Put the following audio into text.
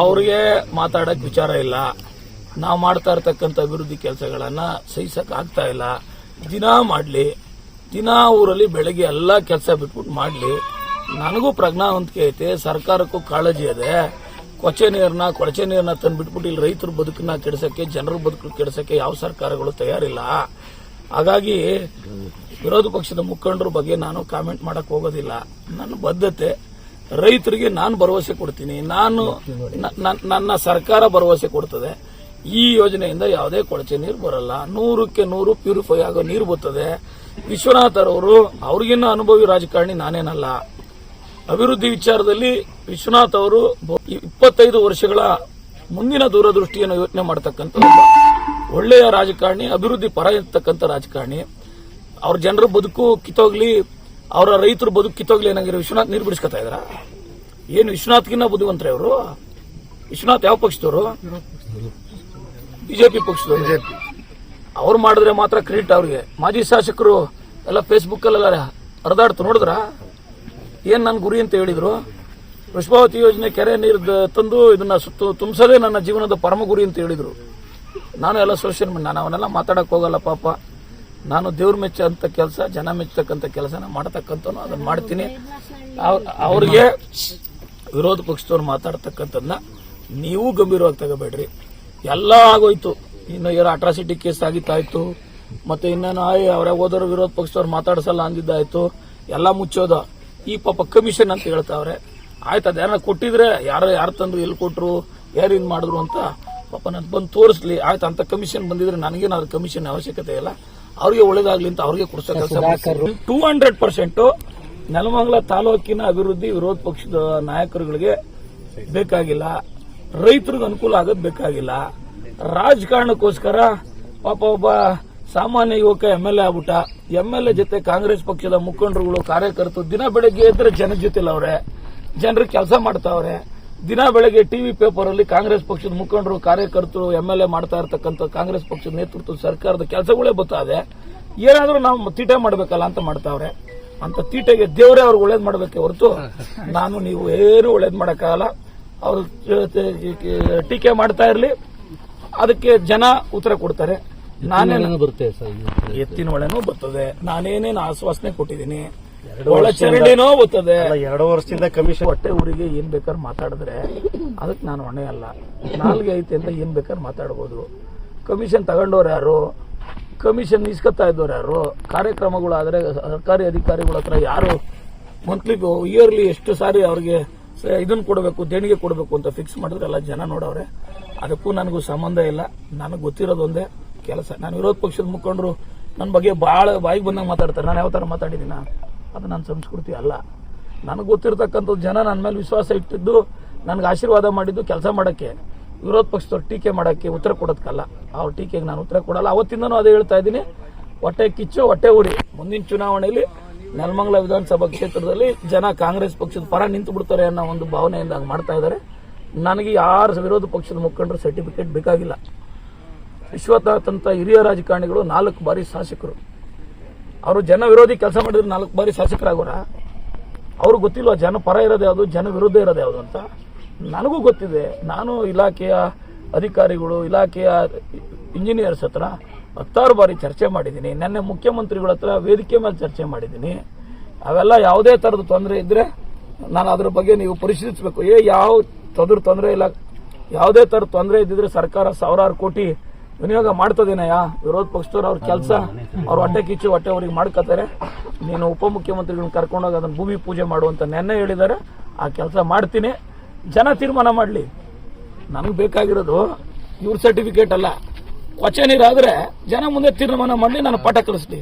ಅವ್ರಿಗೆ ಮಾತಾಡಕ್ ವಿಚಾರ ಇಲ್ಲ. ನಾವು ಮಾಡ್ತಾ ಇರ್ತಕ್ಕಂಥ ಅಭಿವೃದ್ಧಿ ಕೆಲಸಗಳನ್ನ ಸಹಿಸಕ್ ಆಗ್ತಾ ಇಲ್ಲ. ದಿನ ಮಾಡ್ಲಿ, ದಿನ ಊರಲ್ಲಿ ಬೆಳಗ್ಗೆ ಎಲ್ಲ ಕೆಲಸ ಬಿಟ್ಬಿಟ್ಟು ಮಾಡ್ಲಿ. ನನಗೂ ಪ್ರಜ್ಞಾವಂತಿಕೆ ಐತೆ, ಸರ್ಕಾರಕ್ಕೂ ಕಾಳಜಿ ಇದೆ ಕೊಚೆ ನೀರನ್ನ ಕೊಳಚೆ ನೀರನ್ನ ತಂದು ಬಿಟ್ಬಿಟ್ಟು ಇಲ್ಲಿ ರೈತರ ಬದುಕನ್ನ ಕೆಡಿಸಕ್ಕೆ, ಜನರ ಬದುಕು ಕೆಡಿಸಕ್ಕೆ ಯಾವ ಸರ್ಕಾರಗಳು ತಯಾರಿಲ್ಲ. ಹಾಗಾಗಿ ವಿರೋಧ ಪಕ್ಷದ ಮುಖಂಡರ ಬಗ್ಗೆ ನಾನು ಕಾಮೆಂಟ್ ಮಾಡಕ್ ಹೋಗೋದಿಲ್ಲ. ನನ್ನ ಬದ್ಧತೆ ರೈತರಿಗೆ ನಾನು ಭರವಸೆ ಕೊಡ್ತೀನಿ. ನಾನು ನನ್ನ ಸರ್ಕಾರ ಭರವಸೆ ಕೊಡ್ತದೆ. ಈ ಯೋಜನೆಯಿಂದ ಯಾವುದೇ ಕೊಳಚೆ ನೀರು ಬರಲ್ಲ. ನೂರಕ್ಕೆ ನೂರು ಪ್ಯೂರಿಫೈ ಆಗೋ ನೀರು ಬರ್ತದೆ. ವಿಶ್ವನಾಥ್ ಅವರು, ಅವ್ರಿಗಿನ್ನ ಅನುಭವಿ ರಾಜಕಾರಣಿ ನಾನೇನಲ್ಲ. ಅಭಿವೃದ್ಧಿ ವಿಚಾರದಲ್ಲಿ ವಿಶ್ವನಾಥ್ ಅವರು ಇಪ್ಪತ್ತೈದು ವರ್ಷಗಳ ಮುಂದಿನ ದೂರದೃಷ್ಟಿಯನ್ನು ಯೋಚನೆ ಮಾಡತಕ್ಕಂಥ ಒಳ್ಳೆಯ ರಾಜಕಾರಣಿ, ಅಭಿವೃದ್ಧಿ ಪರ ಇರ್ತಕ್ಕಂಥ ರಾಜಕಾರಣಿ. ಅವ್ರ ಜನರ ಬದುಕು ಕಿತ್ತೋಗ್ಲಿ ಅವರ ರೈತರು ಬದುಕು ಕಿತ್ತೋಗ್ಲಿ ಏನಾಗಿರೋ ವಿಶ್ವನಾಥ್ ನೀರು ಬಿಡಿಸ್ಕೊತಾ ಇದ್ರ ಏನು ವಿಶ್ವನಾಥ್ಗಿನ್ನ ಬುದ್ಧಿವಂತರೇ ಅವರು? ವಿಶ್ವನಾಥ್ ಯಾವ ಪಕ್ಷದವರು? ಬಿಜೆಪಿ ಪಕ್ಷದವರು. ಅವ್ರು ಮಾಡಿದ್ರೆ ಮಾತ್ರ ಕ್ರೆಡಿಟ್ ಅವ್ರಿಗೆ. ಮಾಜಿ ಶಾಸಕರು ಎಲ್ಲ ಫೇಸ್ಬುಕ್ ಅಲ್ಲೆಲ್ಲ ಹರಿದಾಡ್ತು ನೋಡಿದ್ರ? ಏನ್ ನನ್ನ ಗುರಿ ಅಂತ ಹೇಳಿದ್ರು? ಪುಷ್ಪಾವತಿ ಯೋಜನೆ ಕೆರೆ ನೀರು ತಂದು ಇದನ್ನ ಸುತ್ತು ತುಂಬಿಸೋದೇ ನನ್ನ ಜೀವನದ ಪರಮ ಗುರಿ ಅಂತ ಹೇಳಿದ್ರು. ನಾನು ಎಲ್ಲ ಸೋಷಿಯಲ್ ನಾನು ಅವನ್ನೆಲ್ಲ ಮಾತಾಡಕ್ ಹೋಗಲ್ಲ ಪಾಪ. ನಾನು ದೇವ್ರ ಮೆಚ್ಚಂತ ಕೆಲಸ, ಜನ ಮೆಚ್ಚತಕ್ಕಂಥ ಕೆಲಸನ ಮಾಡತಕ್ಕಂಥವ್ನು ಅದನ್ನ ಮಾಡ್ತೀನಿ. ಅವ್ರ್- ಅವ್ರಿಗೆ ವಿರೋಧ ಪಕ್ಷದವ್ರು ಮಾತಾಡ್ತಕ್ಕಂಥದ್ದನ್ನ ನೀವು ಗಂಭೀರವಾಗಿ ತಗೋಬೇಡ್ರಿ. ಎಲ್ಲ ಆಗೋಯ್ತು. ಇನ್ನು ಏನೋ ಅಟ್ರಾಸಿಟಿ ಕೇಸ್ ಆಗಿತ್ತಾಯ್ತು ಮತ್ತೆ ಇನ್ನೇನು, ಆಯ್, ಅವರೇ ಹೋದವರು ವಿರೋಧ ಪಕ್ಷದವ್ರು ಮಾತಾಡ್ಸಲ್ಲ ಅಂದಿದ್ದಾಯ್ತು. ಎಲ್ಲ ಮುಚ್ಚೋದ. ಈ ಪಾಪ ಕಮಿಷನ್ ಅಂತ ಹೇಳ್ತಾವ್ರೆ ಆಯ್ತು ಅದೇನ ಕೊಟ್ಟಿದ್ರೆ, ಯಾರು ಯಾರು ತಂದ್ರು, ಎಲ್ಲಿ ಕೊಟ್ರು, ಯಾರು ಇದ್ ಮಾಡಿದ್ರು ಅಂತ ಪಾಪ ನನ್ ಬಂದು ತೋರಿಸ್ಲಿ. ಆಯ್ತು, ಅಂತ ಕಮಿಷನ್ ಬಂದಿದ್ರೆ ನನಗೇನು ಅದ್ರ ಕಮಿಷನ್ ಅವಶ್ಯಕತೆ ಇಲ್ಲ. ಅವ್ರಿಗೆ ಒಳ್ಳೇದಾಗ್ಲಿ ಅಂತ ಅವ್ರಿಗೆ ಕೊಡಿಸೋ ಕೆಲಸ ಟೂ ಹಂಡ್ರೆಡ್ ಪರ್ಸೆಂಟ್ ನೆಲಮಂಗಲ ತಾಲೂಕಿನ ಅಭಿವೃದ್ಧಿ ವಿರೋಧ ಪಕ್ಷದ ನಾಯಕರುಗಳಿಗೆ ಬೇಕಾಗಿಲ್ಲ. ರೈತರಿಗೆ ಅನುಕೂಲ ಆಗೋದ್ ಬೇಕಾಗಿಲ್ಲ. ರಾಜಕಾರಣಕ್ಕೋಸ್ಕರ ಪಾಪ ಒಬ್ಬ ಸಾಮಾನ್ಯ ಯುವಕ ಎಂ ಎಲ್ ಎ ಆಗ್ಬಿಟ್ಟ. ಎಂ ಎಲ್ ಎ ಜೊತೆ ಕಾಂಗ್ರೆಸ್ ಪಕ್ಷದ ಮುಖಂಡರುಗಳು ಕಾರ್ಯಕರ್ತರು ದಿನ ಬೆಳಗ್ಗೆ ಇದ್ರೆ ಜನ ಜೊತೆ ಅವ್ರೆ ಜನರು ಕೆಲಸ ಮಾಡ್ತಾವ್ರೆ. ದಿನ ಬೆಳಗ್ಗೆ ಟಿವಿ ಪೇಪರ್ ಅಲ್ಲಿ ಕಾಂಗ್ರೆಸ್ ಪಕ್ಷದ ಮುಖಂಡರು ಕಾರ್ಯಕರ್ತರು ಎಂ ಎಲ್ ಎ ಮಾಡ್ತಾ ಇರ್ತಕ್ಕಂಥ ಕಾಂಗ್ರೆಸ್ ಪಕ್ಷದ ನೇತೃತ್ವದ ಸರ್ಕಾರದ ಕೆಲಸಗಳೇ ಬರ್ತಾವೆ ಏನಾದರೂ ನಾವು ತೀಟೆ ಮಾಡಬೇಕಲ್ಲ ಅಂತ ಮಾಡ್ತಾವ್ರೆ. ಅಂತ ತೀಟೆಗೆ ದೇವರೇ ಅವ್ರಿಗೆ ಒಳ್ಳೇದು ಮಾಡ್ಬೇಕೆ ಹೊರತು ನಾನು ನೀವು ಏನು ಒಳ್ಳೇದು ಮಾಡೋಕ್ಕಾಗಲ್ಲ. ಅವರು ಟೀಕೆ ಮಾಡ್ತಾ ಇರಲಿ. ಅದಕ್ಕೆ ಜನ ಉತ್ತರ ಕೊಡ್ತಾರೆ. ನಾನೇನು ಬರುತ್ತೆ ಸರ್ ಎತ್ತಿನ ಒಳೆನೂ ಬರ್ತದೆ. ನಾನೇನೇನು ಆಶ್ವಾಸನೆ ಕೊಟ್ಟಿದ್ದೀನಿ. ಒಳಚರಂಡಿನೂ ಗೊತ್ತದೆ ಎರಡು ವರ್ಷದಿಂದ ಕಮಿಷನ್ ಹೊಟ್ಟೆ ಊರಿಗೆ ಏನ್ ಬೇಕಾದ್ರೆ ಮಾತಾಡಿದ್ರೆ ಅದಕ್ಕೆ ನಾನು ಹೊಣೆ ಅಲ್ಲ. ನಾಲ್ಗೆ ಐತೆ ಅಂತ ಏನ್ ಬೇಕಾದ್ರೆ ಮಾತಾಡ್ಬೋದು. ಕಮಿಷನ್ ತಗೊಂಡವ್ರು ಯಾರು? ಕಮಿಷನ್ ಇಸ್ಕೊತಾ ಇದ್ದವ್ರು ಯಾರು? ಕಾರ್ಯಕ್ರಮಗಳಾದ್ರೆ ಸರ್ಕಾರಿ ಅಧಿಕಾರಿಗಳ ಹತ್ರ ಯಾರು ಮಂತ್ಲಿ ಇಯರ್ಲಿ ಎಷ್ಟು ಸಾರಿ ಅವ್ರಿಗೆ ಇದನ್ನ ಕೊಡಬೇಕು ದೇಣಿಗೆ ಕೊಡಬೇಕು ಅಂತ ಫಿಕ್ಸ್ ಮಾಡಿದ್ರೆ ಎಲ್ಲ ಜನ ನೋಡವ್ರೆ. ಅದಕ್ಕೂ ನನಗೂ ಸಂಬಂಧ ಇಲ್ಲ. ನನಗೆ ಗೊತ್ತಿರೋದೊಂದೇ ಕೆಲಸ. ನಾನು ವಿರೋಧ ಪಕ್ಷದ ಮುಖಂಡರು. ನನ್ನ ಬಗ್ಗೆ ಭಾಳ ಬಾಯಿಗೆ ಬಂದಾಗ ಮಾತಾಡ್ತಾರೆ. ನಾನು ಯಾವ ಥರ ಮಾತಾಡಿದ್ದೀನ? ಅದು ನನ್ನ ಸಂಸ್ಕೃತಿ ಅಲ್ಲ. ನನಗೆ ಗೊತ್ತಿರತಕ್ಕಂಥದ್ದು ಜನ ನನ್ನ ಮೇಲೆ ವಿಶ್ವಾಸ ಇಟ್ಟಿದ್ದು, ನನಗೆ ಆಶೀರ್ವಾದ ಮಾಡಿದ್ದು ಕೆಲಸ ಮಾಡೋಕ್ಕೆ, ವಿರೋಧ ಪಕ್ಷದವ್ರು ಟೀಕೆ ಮಾಡೋಕ್ಕೆ ಉತ್ತರ ಕೊಡೋದಕ್ಕಲ್ಲ ಅವ್ರ ಟೀಕೆಗೆ ನಾನು ಉತ್ತರ ಕೊಡಲ್ಲ. ಅವತ್ತಿಂದನೂ ಅದೇ ಹೇಳ್ತಾ ಇದ್ದೀನಿ. ಹೊಟ್ಟೆ ಕಿಚ್ಚು, ಹೊಟ್ಟೆ ಉರಿ. ಮುಂದಿನ ಚುನಾವಣೆಯಲ್ಲಿ ನೆಲಮಂಗಲ ವಿಧಾನಸಭಾ ಕ್ಷೇತ್ರದಲ್ಲಿ ಜನ ಕಾಂಗ್ರೆಸ್ ಪಕ್ಷದ ಪರ ನಿಂತು ಬಿಡ್ತಾರೆ ಅನ್ನೋ ಒಂದು ಭಾವನೆಯಿಂದ ಮಾಡ್ತಾ ಇದ್ದಾರೆ ನನಗೆ ಯಾರು ವಿರೋಧ ಪಕ್ಷದ ಮುಖಂಡರು ಸರ್ಟಿಫಿಕೇಟ್ ಬೇಕಾಗಿಲ್ಲ. ವಿಶ್ವತಾತಂತ್ರ ಹಿರಿಯ ರಾಜಕಾರಣಿಗಳು ನಾಲ್ಕು ಬಾರಿ ಶಾಸಕರು. ಅವರು ಜನ ವಿರೋಧಿ ಕೆಲಸ ಮಾಡಿದ್ರೆ ನಾಲ್ಕು ಬಾರಿ ಶಾಸಕರಾಗೋರ? ಅವ್ರಿಗೆ ಗೊತ್ತಿಲ್ವಾ, ಜನ ಪರ ಇರೋದು ಯಾವುದು, ಜನ ವಿರುದ್ಧ ಇರೋದು ಯಾವುದು ಅಂತ? ನನಗೂ ಗೊತ್ತಿದೆ. ನಾನು ಇಲಾಖೆಯ ಅಧಿಕಾರಿಗಳು, ಇಲಾಖೆಯ ಇಂಜಿನಿಯರ್ಸ್ ಹತ್ರ ಹತ್ತಾರು ಬಾರಿ ಚರ್ಚೆ ಮಾಡಿದ್ದೀನಿ. ನಿನ್ನೆ ಮುಖ್ಯಮಂತ್ರಿಗಳ ಹತ್ರ ವೇದಿಕೆ ಮೇಲೆ ಚರ್ಚೆ ಮಾಡಿದ್ದೀನಿ. ಅವೆಲ್ಲ ಯಾವುದೇ ಥರದ ತೊಂದರೆ ಇದ್ದರೆ ನಾನು ಅದ್ರ ಬಗ್ಗೆ ನೀವು ಪರಿಶೀಲಿಸಬೇಕು. ಏ, ಯಾವ ತೊಂದ್ರೆ, ತೊಂದರೆ ಇಲ್ಲ. ಯಾವುದೇ ಥರದ ತೊಂದರೆ ಇದ್ದಿದ್ರೆ ಸರ್ಕಾರ ಸಾವಿರಾರು ಕೋಟಿ ವಿನಿಯೋಗ ಮಾಡ್ತದೇನಯ್ಯ? ವಿರೋಧ ಪಕ್ಷದವ್ರು ಅವ್ರ ಕೆಲಸ, ಅವ್ರ ಹೊಟ್ಟೆ ಕಿಚ್ಚು, ಹೊಟ್ಟೆ ಅವ್ರಿಗೆ ಮಾಡ್ಕೋತಾರೆ ನೀನು ಉಪಮುಖ್ಯಮಂತ್ರಿಗಳನ್ನ ಕರ್ಕೊಂಡೋಗಿ ಅದನ್ನ ಭೂಮಿ ಪೂಜೆ ಮಾಡುವಂತ ನೆನ್ನೆ ಹೇಳಿದ್ದಾರೆ. ಆ ಕೆಲಸ ಮಾಡ್ತೀನಿ. ಜನ ತೀರ್ಮಾನ ಮಾಡಲಿ. ನನಗೆ ಬೇಕಾಗಿರೋದು ಇವ್ರ ಸರ್ಟಿಫಿಕೇಟ್ ಅಲ್ಲ. ನೀರಾದ್ರೆ ಜನ ಮುಂದೆ ತೀರ್ಮಾನ ಮಾಡಲಿ, ನಾನು ಪಾಠ ಕಲಿಸ್ಲಿ